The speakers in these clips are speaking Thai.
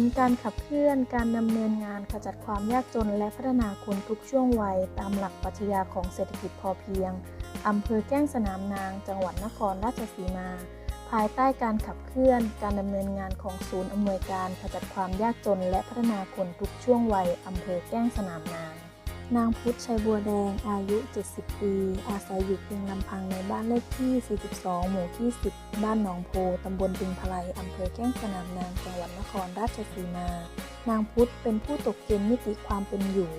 ลการขับเคลื่อนการดำเนินงานขจัดความยากจนและพัฒนาคนทุกช่วงวัย ตามหลักปรัชญาของเศรษฐกิจพอเพียงอำเภอแก้งสนามนาง จังหวัดนครราชสีมา ภายใต้การขับเคลื่อนการดำเนินงานของศูนย์อำนวยการขจัดความยากจนและพัฒนาคนทุกช่วงวัยอำเภอแก้งสนามนาง นางพุทธชัยบัวแดงอายุ 70 ปี อาศัยอยู่เพียงลำพังในบ้านเลขที่ 42 หมู่ที่ 10 บ้านหนองโพ ตำบลบึงพลัยอำเภอแก้งสนามนางจังหวัดนครราชสีมา นางพุทธเป็นผู้ตกเกณฑ์มิติความเป็นอยู่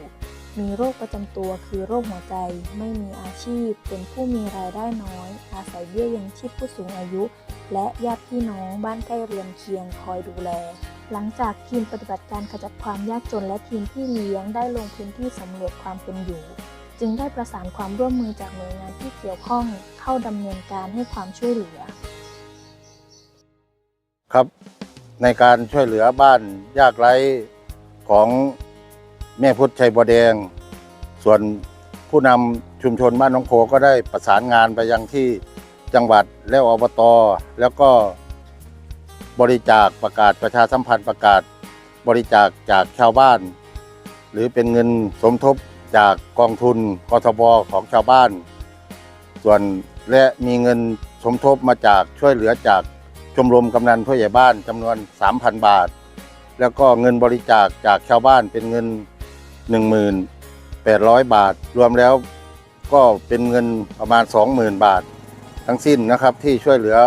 มีโรคประจำตัวคือโรคหัวใจ ไม่มีอาชีพ เป็นผู้มีรายได้น้อย อาศัยเบี้ยยังชีพผู้สูงอายุ และญาติพี่น้องบ้านใกล้เรือนเคียงคอยดูแล หลังจากทีมปฏิบัติการขจัดความยากจนและทีมพี่เลี้ยงได้ลงพื้นที่สำรวจความเป็นอยู่ จึงได้ประสานความร่วมมือจากหน่วยงานที่เกี่ยวข้องเข้าดำเนินการให้ความช่วยเหลือ ครับในการช่วยเหลือบ้านยากไร้ของแม่พุทธชัยบัวแดง ส่วนผู้นำชุมชนบ้านน้องโพก็ได้ประสานงานไปยังที่จังหวัดและอบตแล้วก็ บริจาคประกาศประชาสัมพันธ์ประกาศบริจาคจากชาวบ้าน หรือเป็นเงินสมทบจากกองทุนกทบของชาวบ้าน ส่วนและมีเงินสมทบมาจากช่วยเหลือจากชมรมกำนันผู้ใหญ่บ้านจำนวน 3,000 บาท แล้วก็เงินบริจาคจากชาวบ้านเป็นเงิน 1,800 บาท รวมแล้วก็เป็นเงินประมาณ 20,000 บาท ทั้งสิ้นนะครับที่ช่วยเหลือ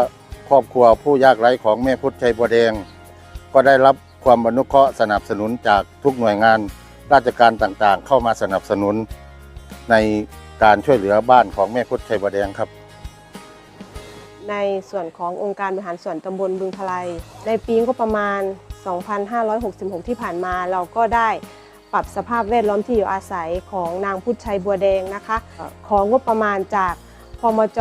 ครอบครัวผู้ยากไร้ของแม่พุทธชัยบัวแดง ก็ได้รับความอนุเคราะห์สนับสนุนจากทุกหน่วยงานราชการต่างๆ เข้ามาสนับสนุนในการช่วยเหลือบ้านของแม่พุทธชัยบัวแดงครับ ในส่วนขององค์การบริหารส่วนตำบลบึงพลายในปีก็ประมาณ 2566 ที่ผ่านมาเราก็ได้ปรับสภาพแวดล้อมที่อยู่อาศัยของนางพุทธชัยบัวแดงนะคะ ของงบประมาณจากพมจ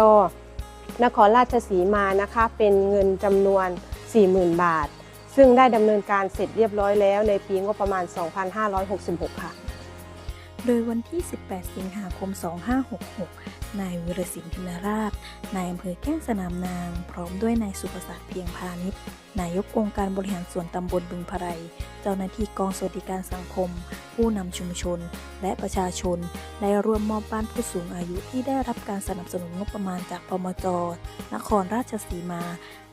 นครราชสีมานะคะ เป็นเงินจำนวน 40,000 บาท ซึ่งได้ดำเนินการเสร็จเรียบร้อยแล้วในปีงบประมาณ 2566 ค่ะ โดยวันที่ 18 สิงหาคม 2566 นายวิรศิลป์พินราช นายอำเภอแก้งสนามนาง พร้อมด้วยนายสุประศักดิ์เพียงพาณิชย์ นายกองค์การบริหารส่วนตำบลบึงพไรเจ้าหน้าที่กองสวัสดิการสังคม ผู้นำชุมชน และประชาชน ได้ร่วมมอบบ้านผู้สูงอายุที่ได้รับการสนับสนุนงบประมาณจากพมจ นครราชสีมา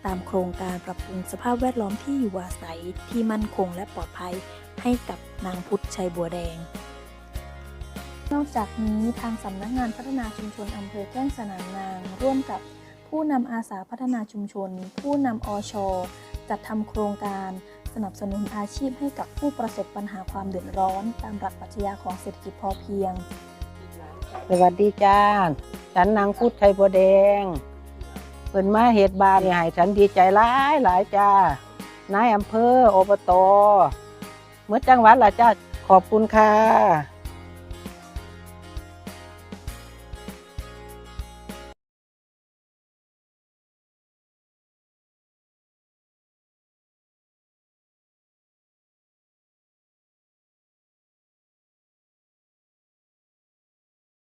ตามโครงการปรับปรุงสภาพแวดล้อมที่อยู่อาศัยที่มั่นคงและปลอดภัยให้กับนางพุทธชัยบัวแดง นอกจากนี้ทางสำนักงานพัฒนาชุมชนอำเภอแก้งสนามนาง ร่วมกับผู้นำอาสาพัฒนาชุมชน ผู้นำอชจัดทำโครงการสนับสนุนอาชีพให้กับผู้ประสบปัญหาความเดือดร้อน ตามหลักปรัชญาของเศรษฐกิจพอเพียง สวัสดีจ้า ฉันนางพุทธชัยบัวแดงเปิ่นมาเหตุบานนี่ให้ฉันดีใจหลายหลายจ้านายอำเภออบตเมื่อจังหวัดละจ้าขอบคุณค่ะ